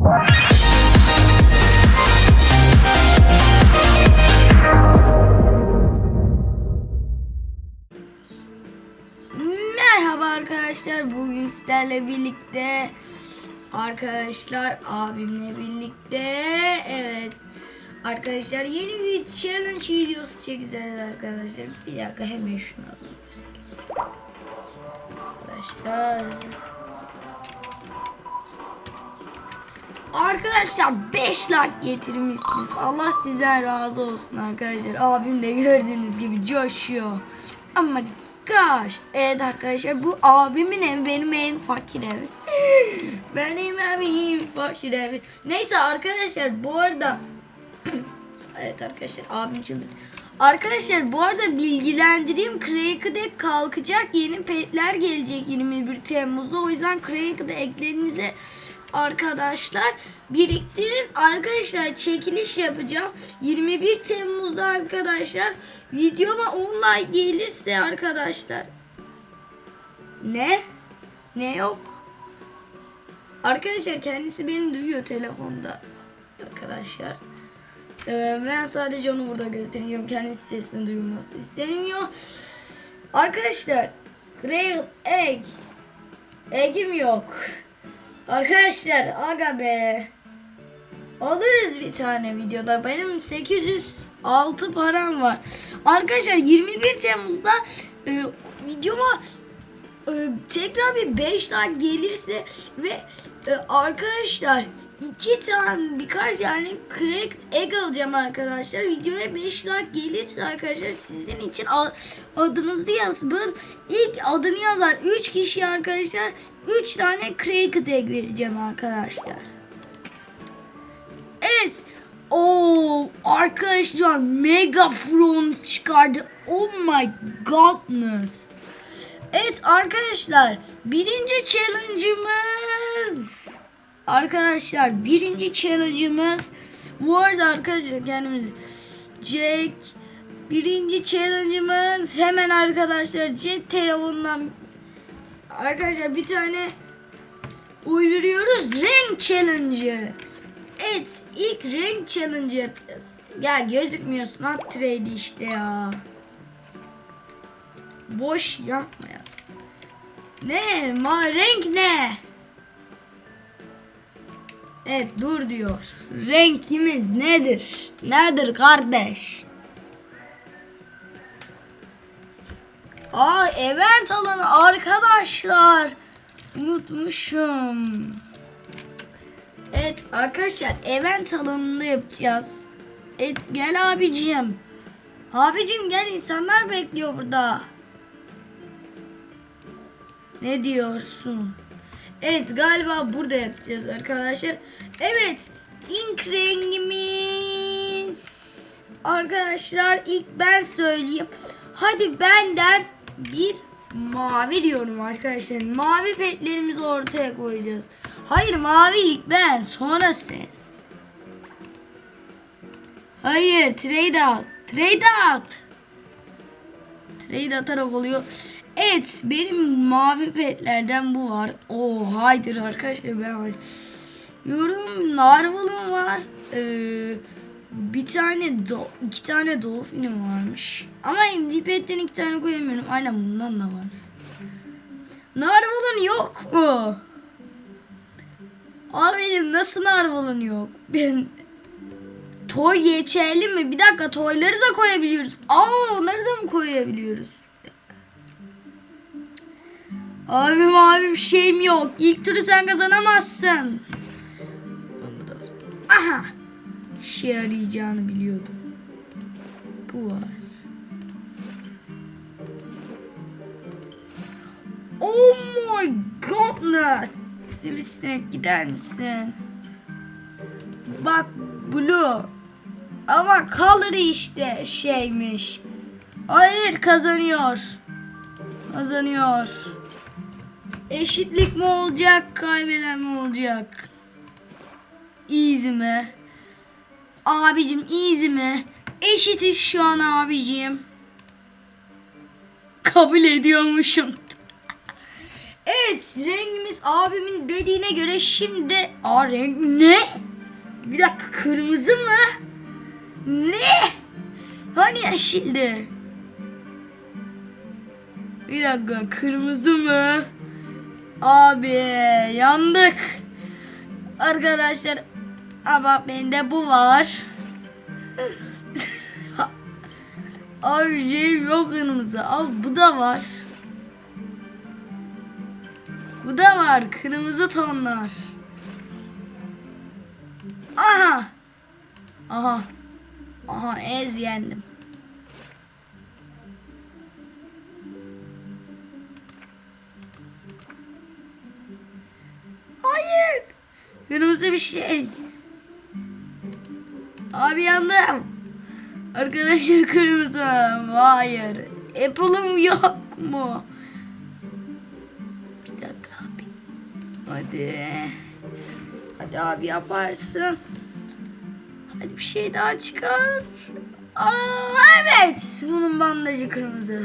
Merhaba arkadaşlar. Bugün sizlerle birlikte arkadaşlar abimle birlikte evet arkadaşlar yeni bir challenge videosu çekeceğiz arkadaşlar. Bir dakika hemen şunu alalım. Arkadaşlar Arkadaşlar 5 like getirmişsiniz. Allah sizden razı olsun arkadaşlar. Abim de gördüğünüz gibi coşuyor. Ama gosh. Evet arkadaşlar bu abimin evi benim en fakir evi. benim evim fakir evi. Neyse arkadaşlar bu arada Evet arkadaşlar abim çıldır. Arkadaşlar bu arada bilgilendireyim. Crack'de kalkacak yeni petler gelecek 21 Temmuz'da. O yüzden Crack'de eklerinize arkadaşlar biriktirin. Arkadaşlar çekiliş yapacağım. 21 Temmuz'da arkadaşlar videoma 10 like gelirse arkadaşlar. Ne? Ne yok? Arkadaşlar kendisi beni duyuyor telefonda. Arkadaşlar. Ee, ben sadece onu burada gösteriyorum. Kendisi sesini duyulması isteniyor. Arkadaşlar. Grail Egg. Egg'im yok. Arkadaşlar aga be. Alırız bir tane videoda. Benim 806 param var. Arkadaşlar 21 Temmuz'da e, videoma e, tekrar bir 5 like gelirse ve e, arkadaşlar iki tane birkaç yani cracked egg alacağım arkadaşlar. Videoya 5 like gelirse arkadaşlar sizin için adınızı yazın. İlk adını yazar 3 kişi arkadaşlar 3 tane cracked egg vereceğim arkadaşlar. Evet. O arkadaşlar Megafron çıkardı. Oh my godness. Evet arkadaşlar birinci challenge'ımız arkadaşlar birinci challenge'ımız bu arada arkadaşlar kendimiz Jack birinci challenge'ımız hemen arkadaşlar cep telefonundan arkadaşlar bir tane uyduruyoruz renk challenge'ı. Evet ilk renk challenge yapacağız. Ya gözükmüyorsun at trade işte ya. Boş yapma ya. Ne? Ma renk ne? Evet dur diyor. Renkimiz nedir? Nedir kardeş? Aa event alanı arkadaşlar. Unutmuşum. Evet arkadaşlar event alanında yapacağız. Evet gel abicim. Abicim gel insanlar bekliyor burada. Ne diyorsun? Evet galiba burada yapacağız arkadaşlar. Evet ink rengimiz arkadaşlar ilk ben söyleyeyim. Hadi benden bir mavi diyorum arkadaşlar. Mavi petlerimizi ortaya koyacağız. Hayır mavi ilk ben sonra sen. Hayır trade out. Trade out. Trade atarak oluyor. Evet benim mavi petlerden bu var. Oo haydır arkadaşlar ben yorum narvalım var. Ee, bir tane do iki tane dolphinim varmış. Ama MD petten iki tane koyamıyorum. Aynen bundan da var. Narvalın yok mu? Abi nasıl narvalın yok? Ben Toy geçerli mi? Bir dakika toyları da koyabiliyoruz. Aa onları da mı koyabiliyoruz? Abim abim şeyim yok. İlk turu sen kazanamazsın. Aha. İşe yarayacağını biliyordum. Bu var. Oh my goodness. Sivrisinek gider misin? Bak blue. Ama color işte şeymiş. Hayır kazanıyor. Kazanıyor. Eşitlik mi olacak, kaybeden mi olacak? Easy mi? Abicim easy mi? Eşitiz şu an abicim. Kabul ediyormuşum. Evet rengimiz abimin dediğine göre şimdi Aa renk ne? Bir dakika kırmızı mı? Ne? Hani yeşildi? Bir dakika kırmızı mı? Abi yandık. Arkadaşlar ama bende bu var. Abi şey yok kırmızı. Abi bu da var. Bu da var. Kırmızı tonlar. Aha. Aha. Aha ez yendim. Hayır. Kırmızı bir şey. Abi yandım. Arkadaşlar kırmızı. Hayır. Apple'ım yok mu? Bir dakika abi. Hadi. Hadi abi yaparsın. Hadi bir şey daha çıkar. Aa, evet. Bunun bandajı kırmızı.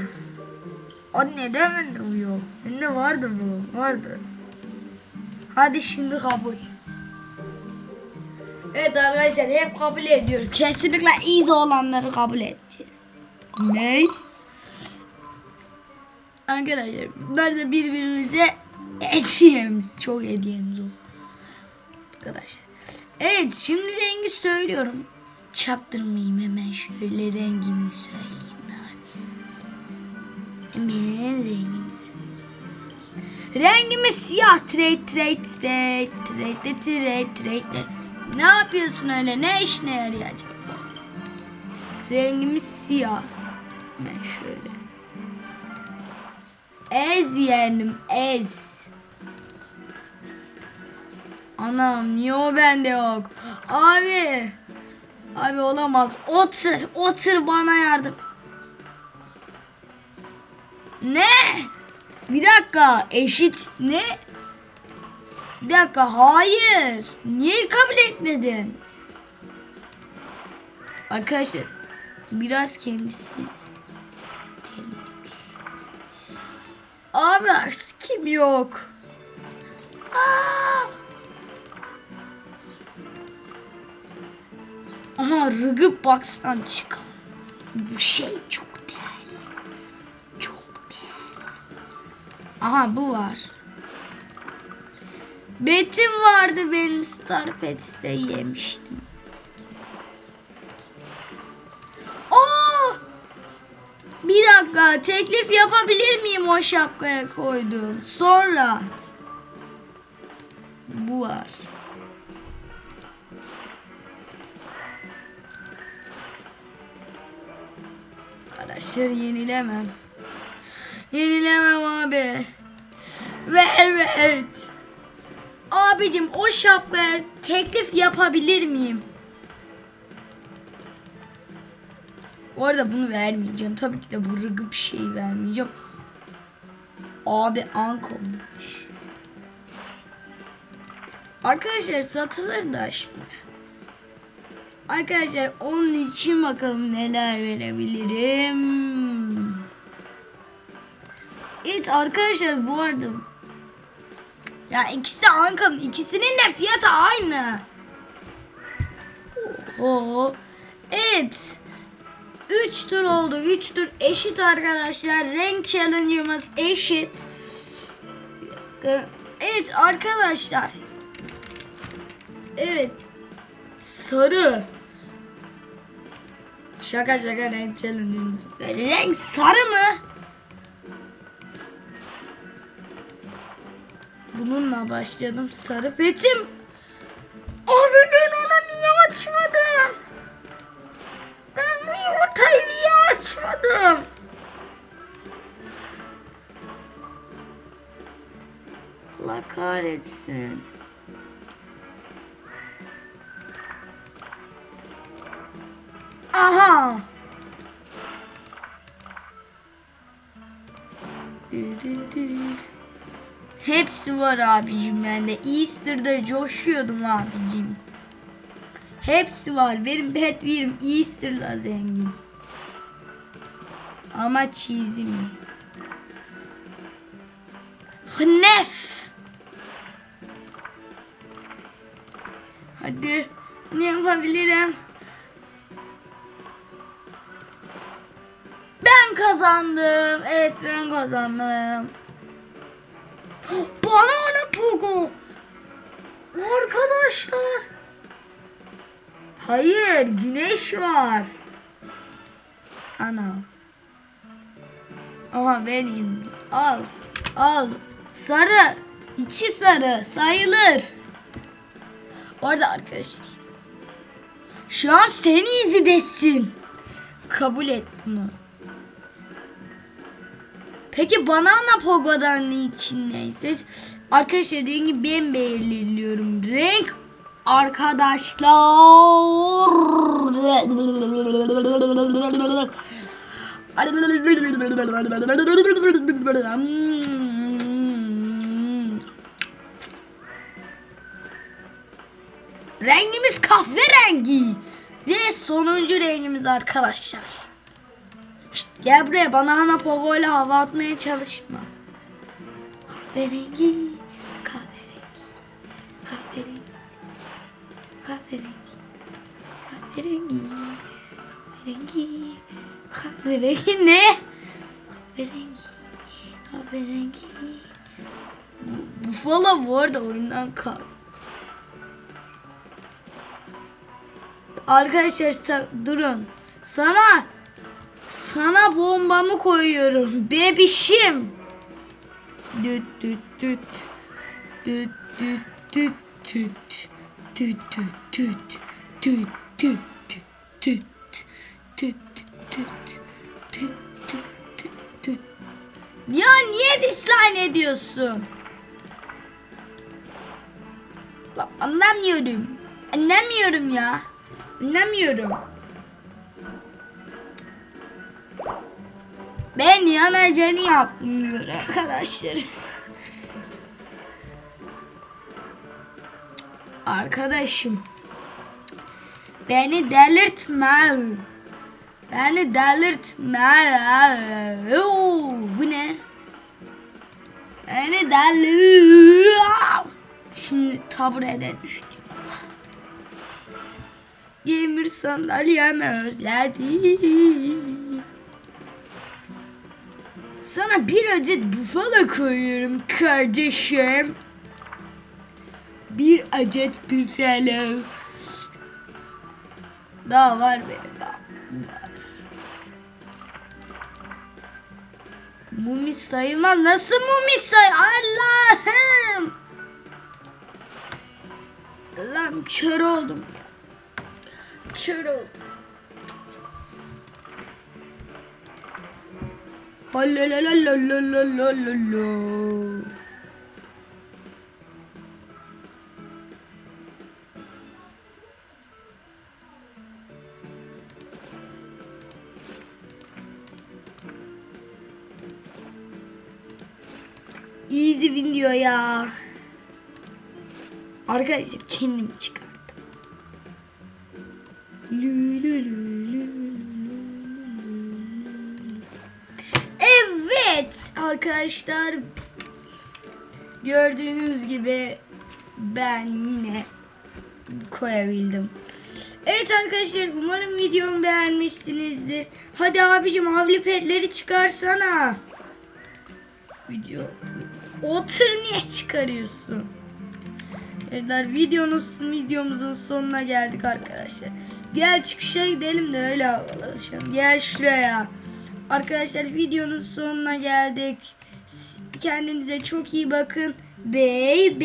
Anne de bende bu yok. Bende vardı bu. Vardı. Hadi şimdi kabul. Evet arkadaşlar hep kabul ediyoruz. Kesinlikle easy olanları kabul edeceğiz. Ne? Arkadaşlar da birbirimize hediyemiz. Çok hediyemiz oldu. Arkadaşlar. Evet şimdi rengi söylüyorum. Çaktırmayayım hemen şöyle rengimi söyleyeyim. Hemen söyleyeyim. Rengimiz siyah. Trade trade trade trade trade trade. Ne yapıyorsun öyle? Ne işine yarayacak bu? Rengimiz siyah. Ben şöyle. Ez yeğenim ez. Anam niye o bende yok? Abi. Abi olamaz. Otur. Otur bana yardım. Ne? Bir dakika. Eşit ne? Bir dakika. Hayır. Niye kabul etmedin? Arkadaşlar biraz kendisi Abi kim yok? Aa! Aha Rıgıp Box'tan çıkan. Bu şey çok Aha bu var. Betim vardı benim Star Pets'te yemiştim. Aa! Bir dakika teklif yapabilir miyim o şapkaya koyduğun? Sonra bu var. Arkadaşlar yenilemem. Yenilemem abi. Ve evet. Abicim o şapkaya teklif yapabilir miyim? Bu arada bunu vermeyeceğim. Tabii ki de bu rıgı bir şey vermeyeceğim. Abi ankomuş. Arkadaşlar satılır da şimdi. Arkadaşlar onun için bakalım neler verebilirim. Evet arkadaşlar bu arada ya ikisi de Anka'nın ikisinin de fiyatı aynı. Oo. Evet. 3 tur oldu. 3 tur eşit arkadaşlar. Renk challenge'ımız eşit. Evet arkadaşlar. Evet. Sarı. Şaka şaka renk challenge'ımız. Renk sarı mı? Bununla başladım. Sarı petim. Abi ben onu niye açmadım? Ben bu yumurtayı niye açmadım? Allah kahretsin. Aha. Hepsi var abicim bende. Easter'da coşuyordum abicim. Hepsi var. Benim Batwheel'im Easter'la zengin. Ama cheese'im yok. Nef. Hadi ne yapabilirim? Ben kazandım. Evet ben kazandım. Banana Pogo. Arkadaşlar. Hayır güneş var. Ana. Aha benim. Al. Al. Sarı. İçi sarı. Sayılır. Orada arkadaşlar. Şu an seni izidesin. Kabul et bunu. Peki banana pogo'dan ne için neyse. Arkadaşlar rengi ben belirliyorum. Renk arkadaşlar. Rengimiz kahverengi. Ve sonuncu rengimiz arkadaşlar. Şşt, gel buraya bana ana pogo ile hava atmaya çalışma. Kahverengi, kahverengi, kahverengi, kahverengi, kahverengi, kahverengi, kahverengi ne? Kahverengi, kahverengi. Bu- Buffalo bu arada oyundan kalktı. Arkadaşlar durun. Sana sana bombamı koyuyorum. Bebişim. Düt düt düt. Düt düt düt düt. Düt düt düt. Düt düt düt. Düt düt düt. Ya niye dislike ediyorsun? Lan anlamıyorum. Anlamıyorum ya. Anlamıyorum. Ben yanacağını yapmıyor arkadaşlar. Arkadaşım. Beni delirtme. Beni delirtme. Oo, bu ne? Beni delir. Şimdi taburede düştüm. Gamer sandalyemi özledim. Sana bir adet bufalo koyuyorum kardeşim. Bir adet bufalo. Daha var benim daha. Mumi sayılmaz. Nasıl mumi say? Allah'ım. Lan kör oldum. Kör oldum. Halalalalalalalala. Easy win diyor ya. Arkadaşlar kendim çıkarttım. Lü lü lü Evet arkadaşlar gördüğünüz gibi ben yine koyabildim. Evet arkadaşlar umarım videomu beğenmişsinizdir. Hadi abicim havli petleri çıkarsana. Video. Otur niye çıkarıyorsun? Evet videonun videomuzun sonuna geldik arkadaşlar. Gel çıkışa gidelim de öyle havalaşalım. Gel şuraya. Arkadaşlar videonun sonuna geldik. Kendinize çok iyi bakın. Bye.